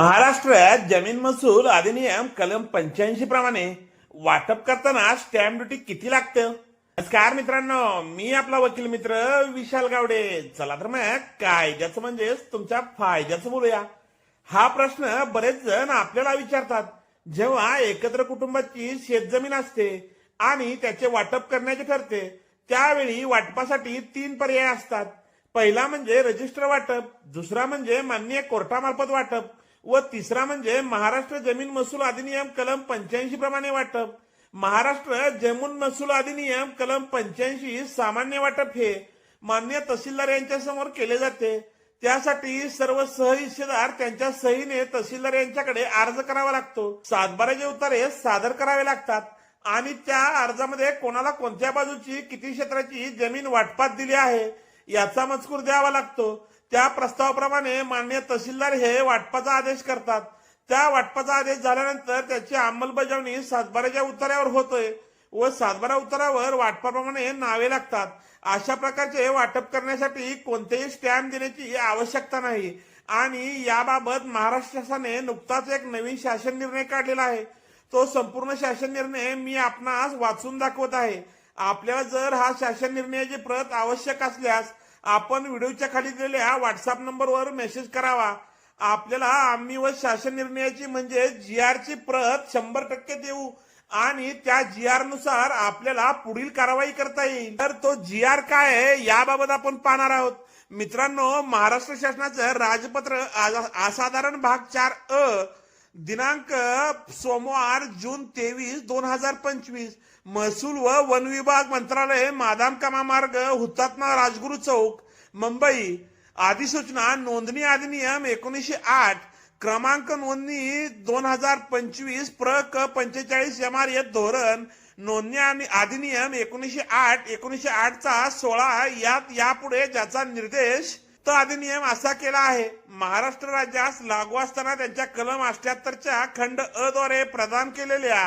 महाराष्ट्रात जमीन महसूल अधिनियम कलम पंच्याऐंशी प्रमाणे वाटप करताना स्टॅम्प ड्युटी किती लागतं? नमस्कार मित्रांनो मी आपला वकील मित्र विशाल गावडे. चला तर मग कायद्याचं म्हणजेच तुमच्या फायद्याचं बोलूया. हा प्रश्न बरेच जण आपल्याला विचारतात. जेव्हा एकत्र कुटुंबाची शेतजमीन असते आणि त्याचे वाटप करण्याचे ठरते त्यावेळी वाटपासाठी तीन पर्याय असतात. पहिला म्हणजे रजिस्टर वाटप दुसरा म्हणजे मान्य कोर्टामार्फत वाटप व तिसरा म्हणजे महाराष्ट्र जमीन महसूल अधिनियम कलम पंच्याऐंशी प्रमाणे वाटप. महाराष्ट्र जमीन महसूल अधिनियम कलम पंच्याऐंशी सामान्य वाटप हे मान्य तहसीलदार यांच्या समोर केले जाते. त्यासाठी सर्व सहहिस्सेदार त्यांच्या सहीने तहसीलदार यांच्याकडे अर्ज करावा लागतो. सातबाराचे उतारे सादर करावे लागतात. आणि त्या अर्जामध्ये कोणाला कोणत्या बाजूची किती क्षेत्राची जमीन वाटपात दिली आहे याचा मजकूर द्यावा लागतो. त्या प्रस्तावाप्रमाणे मान्य तहसीलदार हे वाटपाचा आदेश करतात. त्या वाटपाचा आदेश झाल्यानंतर त्याची अंमलबजावणी सातबाराच्या उतार्यावर होतोय व सातबारा उतारावर वाटपाप्रमाणे नावे लागतात. अशा प्रकारचे वाटप करण्यासाठी कोणतेही स्टॅम्प देण्याची आवश्यकता नाही. आणि याबाबत महाराष्ट्र शासनाने नुकताच एक नवीन शासन निर्णय काढलेला आहे. तो संपूर्ण शासन निर्णय मी आपणास वाचून दाखवत आहे. आपल्याला जर हा शासन निर्णयाची प्रत आवश्यक असल्यास आपण व्हिडिओच्या खाली दिलेल्या व्हॉट्सअप नंबरवर मेसेज करावा. आपल्याला आम्ही व शासन निर्णयाची म्हणजे जी आरची प्रत शंभर टक्के देऊ आणि त्या जी आरनुसार आपल्याला पुढील कारवाई करता येईल. तर तो जी आर काय आहे याबाबत आपण पाहणार आहोत. मित्रांनो महाराष्ट्र शासनाचं राजपत्र असाधारण भाग चार अ दिनांक सोमवार जून तेवीस दोन हजार पंचवीस. महसूल व वन विभाग मंत्रालय मादामकामा मार्ग हुतात्मा राजगुरू चौक मुंबई. अधिसूचना नोंदणी अधिनियम एकोणीसशे आठ क्रमांक नोंदणी दोन हजार पंचवीस प्र क पंचेचाळीस एम आर एफ धोरण नोंदणी आणि अधिनियम एकोणीसशे आठ एकोणीसशे आठचा सोळा यात यापुढे ज्याचा निर्देश अधिनियम असा केला आहे महाराष्ट्र राज्यास लागू असताना त्यांच्या कलम अठ्याहत्तरच्या खंड अ द्वारे प्रदान केलेल्या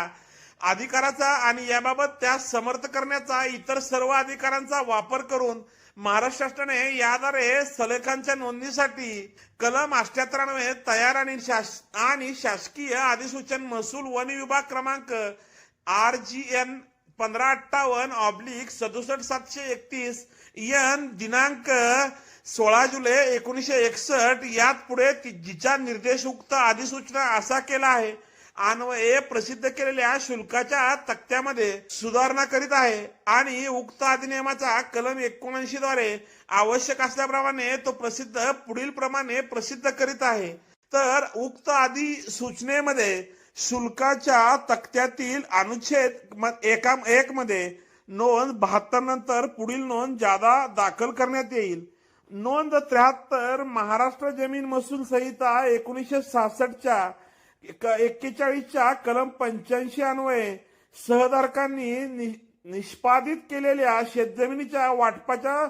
अधिकाराचा आणि याबाबत त्यास समर्थ करण्याचा इतर सर्व अधिकारांचा वापर करून महाराष्ट्र शासनाने याद्वारे सलेखांच्या नोंदणीसाठी कलम अठ्याहत्तर तयार आणि शास आणि शासकीय अधिसूचन महसूल वन विभाग क्रमांक आर जी एन पंधरा अठ्ठावन्न ऑब्लिक सदुसष्ट सातशे एकतीस एन दिनांक सोळा जुलै एकोणीसशे एकसष्ट यात पुढे जिचा निर्देश उक्त अधिसूचना असा केला आहे. अन्वये प्रसिद्ध केलेल्या शुल्काच्या तक्त्यामध्ये सुधारणा करीत आहे आणि उक्त अधिनियमाचा कलम एकोणऐंशी द्वारे आवश्यक असल्याप्रमाणे तो प्रसिद्ध पुढील प्रमाणे प्रसिद्ध करीत आहे. तर उक्त अधिसूचनेमध्ये शुल्काच्या तक्त्यातील अनुच्छेद एका एक मध्ये नोंद बहात्तर नंतर पुढील नोंद जादा दाखल करण्यात येईल. नोंद त्र्याहत्तर महाराष्ट्र जमीन महसूल संहिता एकोणीसशे सहासष्टच्या एक्केचाळीसच्या कलम पंच्याऐंशी अन्वये सहधारकांनी नि- निष्पादित केलेल्या शेतजमिनीच्या वाटपाच्या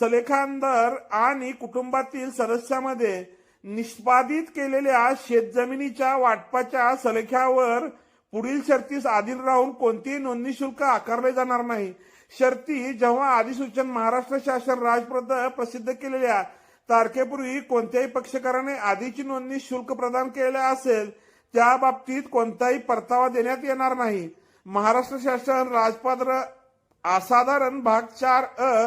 सलेखांदर आणि कुटुंबातील सदस्यामध्ये निष्पादित केलेल्या शेतजमिनीच्या वाटपाच्या सलेख्यावर पुढील शर्तीस आधीन राहून कोणतेही नोंदणी शुल्क आकारले जाणार नाही. शर्ती जेव्हा अधिसूचन महाराष्ट्र शासन राजप्रद प्रसिद्ध केलेल्या तारखेपूर्वी कोणत्याही पक्षकाराने आधीची नोंदणी शुल्क प्रदान केलेले असेल त्या बाबतीत कोणताही परतावा देण्यात येणार नाही. महाराष्ट्र शासन राजपत्र असाधारण भाग चार अ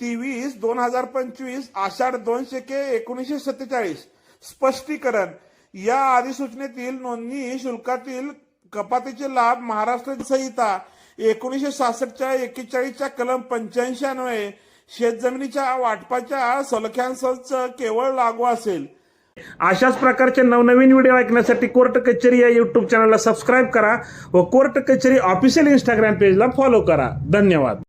तेवीस दोन हजार पंचवीस आषाढ दोनशे के एकोणीसशे सत्तेचाळीस. स्पष्टीकरण. या अधिसूचनेतील नोंदणी शुल्कातील कपातीचे लाभ महाराष्ट्र संहिता एकोणीसशे सहासष्टच्या एक्केचाळीसच्या कलम पंच्याऐंशी अन्वये शेतजमिनीच्या वाटपाच्या सलख्यांसच केवळ लागू असेल. अशाच प्रकारचे नवनवीन व्हिडिओ ऐकण्यासाठी कोर्ट कचेरी या यूट्यूब चॅनलला सबस्क्राईब करा व कोर्ट कचेरी ऑफिशियल इंस्टाग्राम पेजला फॉलो करा. धन्यवाद.